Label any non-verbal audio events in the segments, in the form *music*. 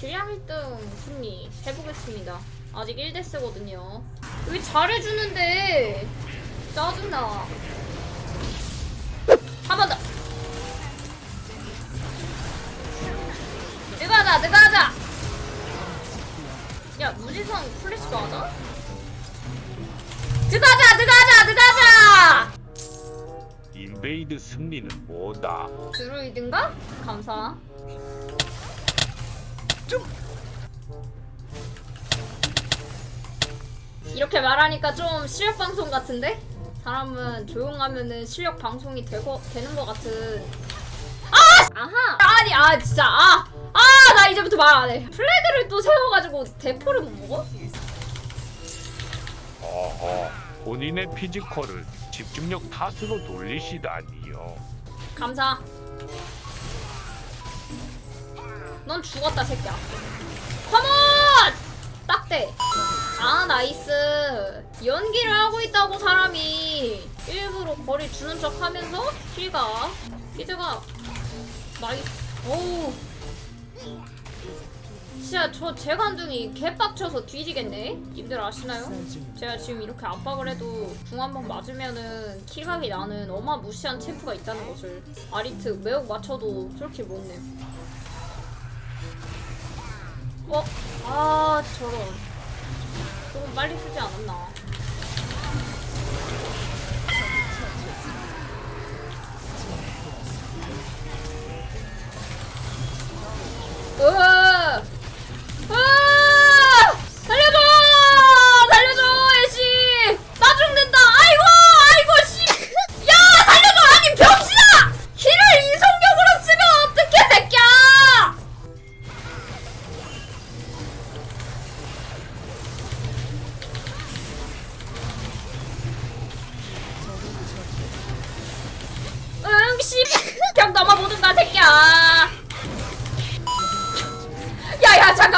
딜량 1등 승리 해보겠습니다. 아직 1대스거든요. 왜 잘해주는데? 짜증나. 한 번 더. 느가자, 느가자! 야, 무지성 플래시 맞아? 느가자, 느가자, 느가자! 인베이드 승리는 뭐다? 드루이든가? 감사. 이렇게 말하니까 좀 실력 방송 같은데? 사람은 조용하면은 실력 방송이 되고 되는 것 같은. 아! 아하! 아니 아 진짜 아! 아! 나 이제부터 말 안 해. 플래그를 또 세워가지고 대포를 못 먹어? 어허, 본인의 피지컬을 집중력 탓으로 돌리시다니요. 감사. 넌 죽었다 새끼야. 컴온! 딱대. 아 나이스. 연기를 하고 있다고 사람이 일부러 거리 주는 척 하면서 힐가 피드가 나이스. 오우. 진짜 저 재간둥이 개빡쳐서 뒤지겠네. 님들 아시나요? 제가 지금 이렇게 압박을 해도 궁 한 번 맞으면은 킬각이 나는 어마무시한 챔프가 있다는 것을 아리트 매혹 맞춰도 솔직히 못내. 어? 아 저런. 조금 빨리 쓰지 않았나.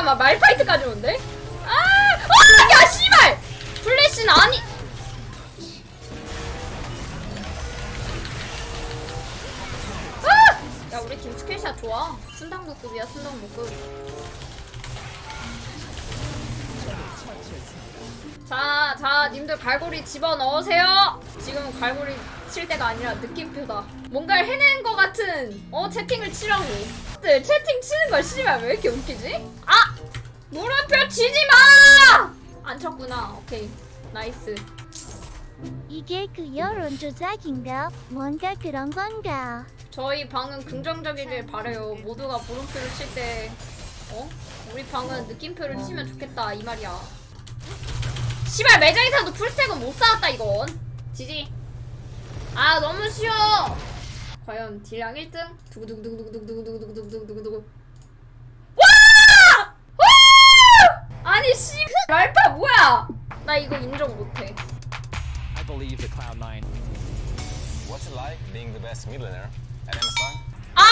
잠깐만 말파이트까지 온대? 아! 아! 야 씨발! 플래시는 아니 아! 야 우리 팀 스킬샷 좋아 순당무급이야 순당무급 자, 자, 님들 갈고리 집어넣으세요. 지금 갈고리 칠 때가 아니라 느낌표다. 뭔가를 해낸 것 같은 어 채팅을 치라고. 네, 채팅 치는 걸 씨발 왜 이렇게 웃기지? 아, 물음표 치지 마. 안 쳤구나. 오케이, 나이스. 이게 그 여론조작인가? 뭔가 그런 건가? 저희 방은 긍정적이길 바래요. 모두가 물음표를 칠 때, 어? 우리 방은 느낌표를 치면 좋겠다 이 말이야. 씨발 매장에서도 풀스택은 못 쌓았다 이건. 지지. 아 너무 쉬워. 과연 딜량 1등? 두구두구두구두구두구두구두구두구두구두구. 와! 와! 아니 씨 말파 뭐야? 나 이거 인정 못해. I believe the Cloud9 What's it like being the best millionaire at Amazon? 아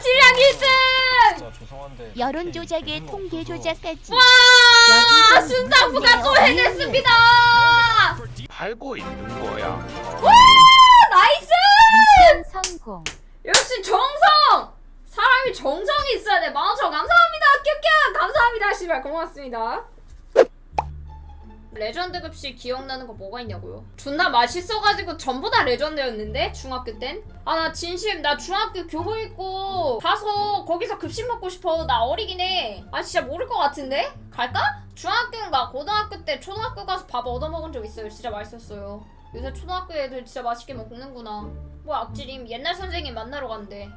딜량 1등! 저 죄송한데 여론 조작의 통계 조작까지 와! 순상부가 또 해냈습니다! 팔고 있는 거야. 와! 나이스! 성공. 역시 정성! 사람이 정성이 있어야 돼. 만원천 감사합니다. 감사합니다. 씨발 고맙습니다. 레전드 급식 기억나는 거 뭐가 있냐고요? 존나 맛있어가지고 전부 다 레전드였는데 중학교 땐? 아 나 진심 나 중학교 교복 입고 가서 거기서 급식 먹고 싶어 나 어리긴 해아 진짜 모를 것 같은데? 갈까? 중학교인가 고등학교 때 초등학교 가서 밥 얻어먹은 적 있어요 진짜 맛있었어요 요새 초등학교 애들 진짜 맛있게 먹는구나 뭐 악질임 옛날 선생님 만나러 간대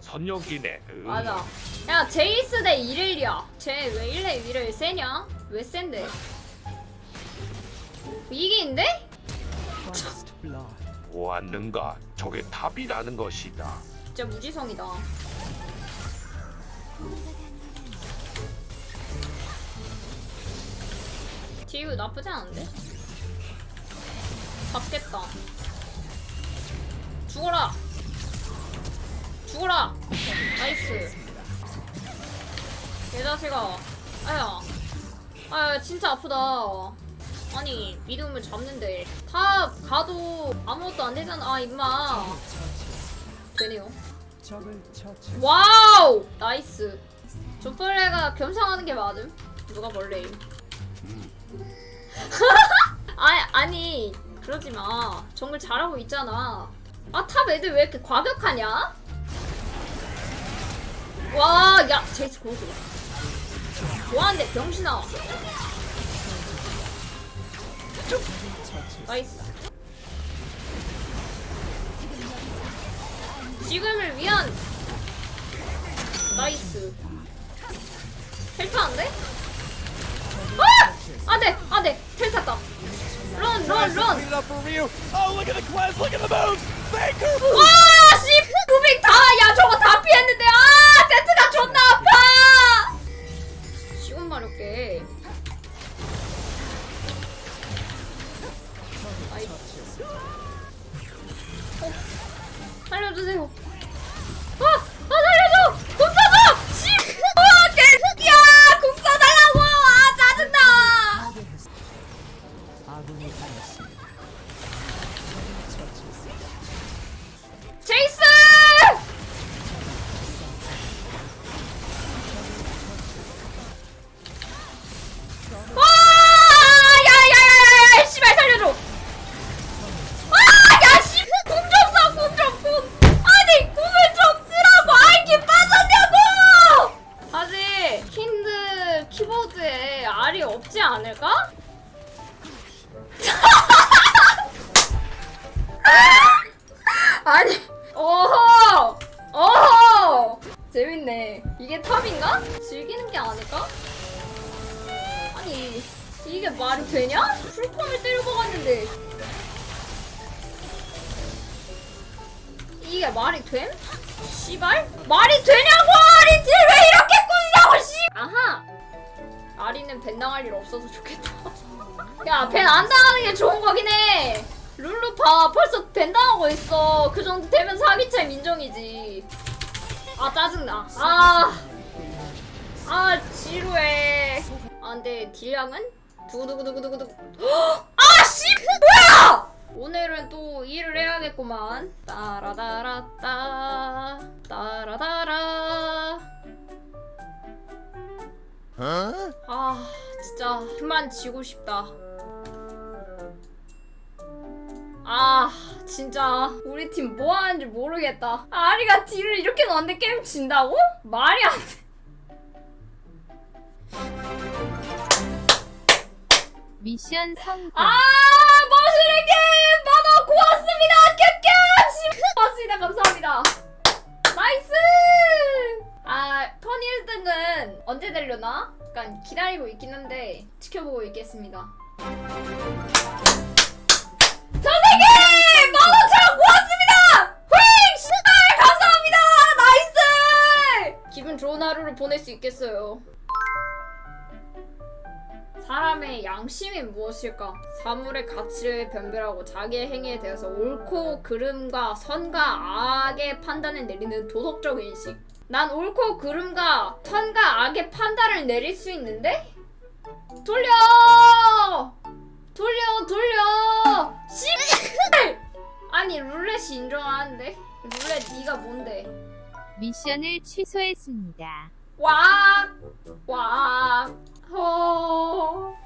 선역이네. 으. 맞아 야 제이스 대 이렐리아 쟤왜 이래 이래 세냐? 왜 센데? 이기인데? First Blood. 보았는가? 저게 탑이라는 것이다. 진짜 무지성이다. 디우 나쁘지 않은데? 잡겠다. 죽어라! 죽어라! 나이스. 개자식아. 아야. 아 진짜 아프다. 아니 믿음을 잡는데 다 가도 아무것도 안 되잖아. 아 임마. 되네요. 와우! 나이스. 조플레가 겸사 하는 게 맞음? 누가 벌레임? *laughs* 아니 아니 그러지 마. 정글 잘하고 있잖아. 아 탑 애들 왜 이렇게 과격하냐? 와, 야, 제이스 고수. 뭐하는데 병신아. 나이스. 지금을 위한 나이스. 텔타인데? 아! 안 돼, 안 돼, 텔 탔다. 런, 런, 런. Speed it up for R이 없지 않을까? *laughs* 아니 어허 어허 재밌네 이게 탑인가? 즐기는 게 아닐까? 아니 이게 말이 되냐? 풀콤을 때리고 갔는데 이게 말이 됨? 씨발? 말이 되냐고 아리티 왜 아하 아리는 벤 당할 일 없어서 좋겠다. *laughs* 야 벤 안 당하는 게 좋은 거긴 해. 룰루 봐 벌써 벤 당하고 있어. 그 정도 되면 사기챔 인정이지. 아 짜증나. 아. 아 지루해. 아 근데 딜량은? 두구두구두구두구두구. *gasps* 아 씨! 뭐야! 오늘은 또 일을 해야겠구만. 따라다라따. 따라다라 아 진짜 그만 지고 싶다. 아 진짜. 우리 팀 뭐 하는지 모르겠다. 아리가 딜을 이렇게 넣었는데 게임 진다고? 말이 안 돼. 미션 성공. 아 머시르게 만원 고맙습니다. 캡캡 고맙습니다. 감사합니다 나이스 아턴 1등은 언제 되려나? 약간 기다리고 있긴 한데 지켜보고 있겠습니다 선생님 만원처럼 고맙습니다 휘잉 씨발 감사합니다 나이스 기분 좋은 하루를 보낼 수 있겠어요 사람의 양심이 무엇일까? 사물의 가치를 변별하고 자기의 행위에 대해서 옳고 그름과 선과 악의 판단을 내리는 도덕적 인식. 난 옳고 그름과 선과 악의 판단을 내릴 수 있는데? 돌려! 돌려, 돌려! 씨! 아니 룰렛이 인정하는데? 룰렛 네가 뭔데? 미션을 취소했습니다. 와! 와! 어...